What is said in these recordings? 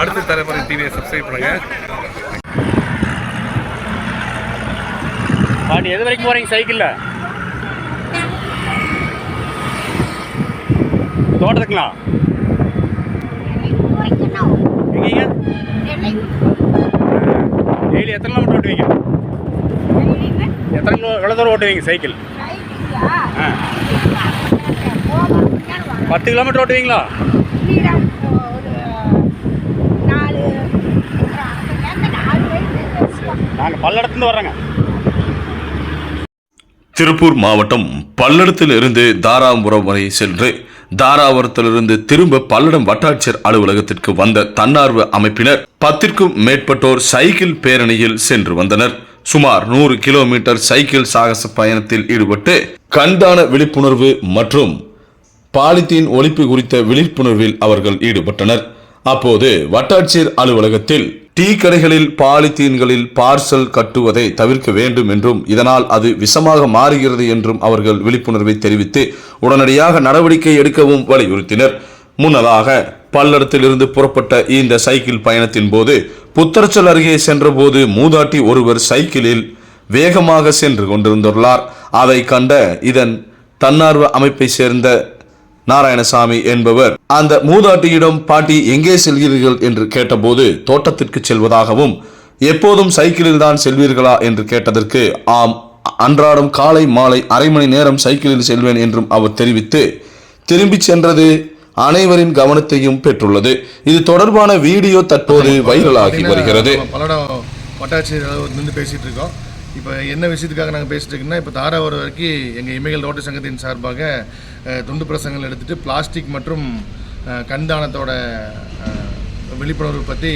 அடுத்த தலைமுறை டிவியை சப்ஸ்கிரைப் பண்ணுங்க. பாட்டி எது வரைக்கும் போகிறீங்க சைக்கிளில் தோட்டத்துக்குங்களா எங்கீங்க? டெய்லி எத்தனை கிலோமீட்டர் ஓட்டுவீங்க? எத்தனை கிலோ எவ்வளோ தூரம் ஓட்டுவீங்க சைக்கிள் பத்து கிலோமீட்டர் ஓட்டுவீங்களா? நாங்கள் பல்லடத்துலேருந்து வர்றோங்க. திருப்பூர் மாவட்டம் பல்லடத்திலிருந்து தாராபுரம் வரை சென்று தாராபுரத்திலிருந்து திரும்ப பல்லடம் வட்டாட்சியர் அலுவலகத்திற்கு வந்த தன்னார்வ அமைப்பினர் பத்திற்கும் மேற்பட்டோர் சைக்கிள் பேரணியில் சென்று வந்தனர். சுமார் நூறு கிலோமீட்டர் சைக்கிள் சாகச பயணத்தில் ஈடுபட்டு கண்தான விழிப்புணர்வு மற்றும் பாலித்தீன் ஒழிப்பு குறித்த விழிப்புணர்வில் அவர்கள் ஈடுபட்டனர். அப்போது வட்டாட்சியர் அலுவலகத்தில் டீ கடைகளில் பாலித்தீன்களில் பார்சல் கட்டுவதை தவிர்க்க வேண்டும் என்றும் இதனால் அது விஷமாக மாறுகிறது என்றும் அவர்கள் விழிப்புணர்வை தெரிவித்து உடனடியாக நடவடிக்கை எடுக்கவும் வலியுறுத்தினர். முன்னதாக பல்லடத்திலிருந்து புறப்பட்ட இந்த சைக்கிள் பயணத்தின் போது புத்தரச்சல் அருகே சென்றபோது மூதாட்டி ஒருவர் சைக்கிளில் வேகமாக சென்று கொண்டிருந்துள்ளார். அதை கண்ட இதன் தன்னார்வ அமைப்பை சேர்ந்த நாராயணசாமி என்பவர் அந்த மூதாட்டியிடம் பாட்டி எங்கே செல்கிறீர்கள்? என்று கேட்டபோது தோட்டத்திற்கு செல்வதாகவும் எப்போதும் சைக்கிளில் தான் செல்வீர்களா? என்று கேட்டதற்கு ஆம் அன்றாடம் காலை மாலை அரை மணி நேரம் சைக்கிளில் செல்வேன் என்றும் அவர் தெரிவித்து திரும்பிச் சென்றது அனைவரின் கவனத்தையும் பெற்றுள்ளது. இது தொடர்பான வீடியோ தற்போது வைரலாகி வருகிறது. வட்டாட்சியர் பேசிகிட்டு இருக்கோம். இப்போ என்ன விஷயத்துக்காக நாங்கள் பேசிட்டு இருக்கோம்னா இப்போ தாராவரம் வரைக்கும் எங்கள் இமைகள் ரோட்டு சங்கத்தின் சார்பாக துண்டு பிரசங்கள் எடுத்துகிட்டு பிளாஸ்டிக் மற்றும் கண்தானத்தோட விழிப்புணர்வு பற்றி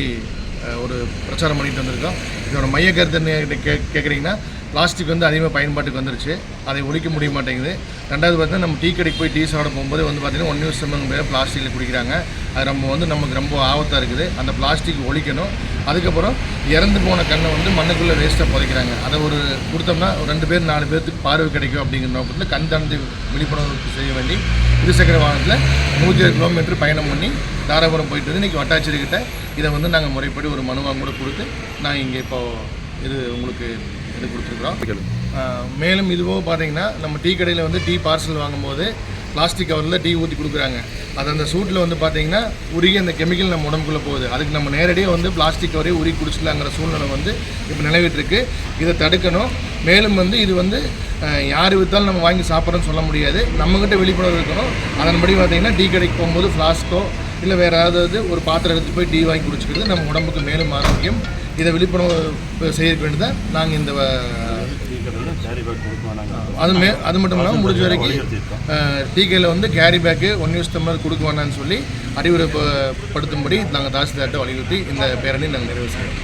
ஒரு பிரச்சாரம் பண்ணிட்டு வந்திருக்கோம். இதோட மைய கருத்து என்ன கே கேட்குறீங்கன்னா பிளாஸ்டிக் வந்து அதிகமாக பயன்பாட்டுக்கு வந்துருச்சு. அதை ஒழிக்க முடிய மாட்டேங்குது. ரெண்டாவது பார்த்தீங்கன்னா நம்ம டீ கடைக்கு போய் டீ சாப்பிட போகும்போது வந்து பார்த்தீங்கன்னா ஒன் யூஸ் செம்மன் பேர் பிளாஸ்டிக்கில் குடிக்கிறாங்க. அது நம்ம வந்து நமக்கு ரொம்ப ஆபத்தாக இருக்குது. அந்த பிளாஸ்டிக் ஒழிக்கணும். அதுக்கப்புறம் இறந்து போன கண்ணை வந்து மண்ணுக்குள்ளே வேஸ்ட்டாக புதைக்கிறாங்க. அதை ஒரு கொடுத்தோம்னா ஒரு ரெண்டு பேர் நாலு பேர்த்துக்கு பார்வை கிடைக்கும் அப்படிங்கிற நோக்கத்தில் கண் தந்து விழிப்புணர்வு செய்ய வேண்டி இருசக்கர வாகனத்தில் நூற்றி ஏழு கிலோமீட்டர் பயணம் பண்ணி தாராபுரம் போயிட்டு வந்து இன்றைக்கி வட்டாட்சியர்கிட்ட இதை வந்து நாங்கள் முறைப்படி ஒரு மனுவாக கூட கொடுத்து நான் இங்கே இப்போது இது உங்களுக்கு இது கொடுத்துருக்குறோம். மேலும் இதுவோ பார்த்தீங்கன்னா நம்ம டீ கடையில் வந்து டீ பார்சல் வாங்கும்போது பிளாஸ்டிக் கவரில் டீ ஊற்றி கொடுக்குறாங்க. அது அந்த சூட்டில் வந்து பார்த்தீங்கன்னா உருகி அந்த கெமிக்கல் நம்ம உடம்புக்குள்ளே போகுது. அதுக்கு நம்ம நேரடியாக வந்து பிளாஸ்டிக் கவரே உருகி குடிச்சிடலாங்கிற சூழ்நிலை வந்து இப்போ நிலவிட்டுருக்கு. இதை தடுக்கணும். மேலும் வந்து இது வந்து யார் விற்றாலும் நம்ம வாங்கி சாப்பிட்றோன்னு சொல்ல முடியாது. நம்மக்கிட்ட விழிப்புணர்வு இருக்கணும். அதன்படி பார்த்தீங்கன்னா டீ கடைக்கு போகும்போது ஃப்ளாஸ்க்கோ இல்லை வேறு ஏதாவது ஒரு பாத்திரம் எடுத்து போய் டீ வாங்கி குடிச்சிக்கிறது நம்ம உடம்புக்கு மேலும் ஆரோக்கியம் இதை விழிப்புணர்வு செய்ய வேண்டியதான் நாங்கள் இந்த அது மே அது மட்டும் இல்லாமல் முடிஞ்ச வரைக்கும் டீக்கையில் வந்து carry bag one use tumbler கொடுக்க வேணாம்னு சொல்லி அறிவுரை ப- படுத்தும்படி நாங்கள் தாசில்தார்கிட்ட வலியுறுத்தி இந்த பேரணி நாங்கள் நிறைவு செய்கிறோம்